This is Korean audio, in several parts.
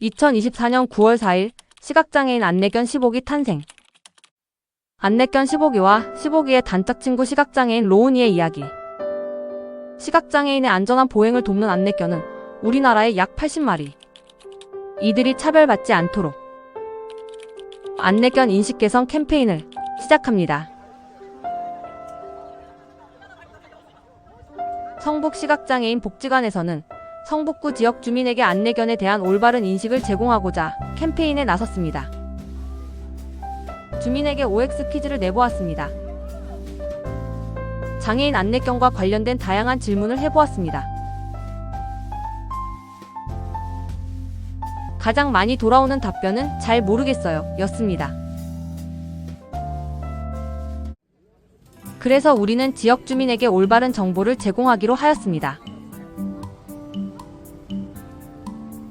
2024년 9월 4일 시각장애인 안내견 15기 탄생. 안내견 15기와 15기의 단짝 친구 시각장애인 로운이의 이야기. 시각장애인의 안전한 보행을 돕는 안내견은 우리나라에 약 80마리. 이들이 차별받지 않도록 안내견 인식 개선 캠페인을 시작합니다. 성북 시각장애인 복지관에서는 성북구 지역 주민에게 안내견에 대한 올바른 인식을 제공하고자 캠페인에 나섰습니다. 주민에게 OX 퀴즈를 내보았습니다. 장애인 안내견과 관련된 다양한 질문을 해보았습니다. 가장 많이 돌아오는 답변은 잘 모르겠어요 였습니다. 그래서 우리는 지역 주민에게 올바른 정보를 제공하기로 하였습니다.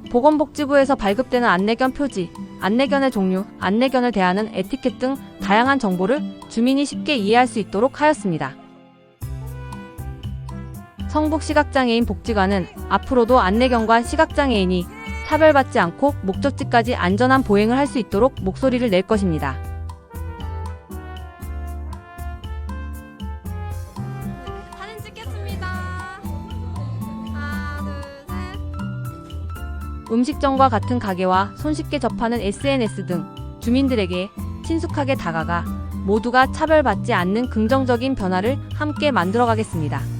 보건복지부에서 발급되는 안내견 표지, 안내견의 종류, 안내견을 대하는 에티켓 등 다양한 정보를 주민이 쉽게 이해할 수 있도록 하였습니다. 성북 시각장애인 복지관은 앞으로도 안내견과 시각장애인이 차별받지 않고 목적지까지 안전한 보행을 할 수 있도록 목소리를 낼 것입니다. 음식점과 같은 가게와 손쉽게 접하는 SNS 등 주민들에게 친숙하게 다가가 모두가 차별받지 않는 긍정적인 변화를 함께 만들어가겠습니다.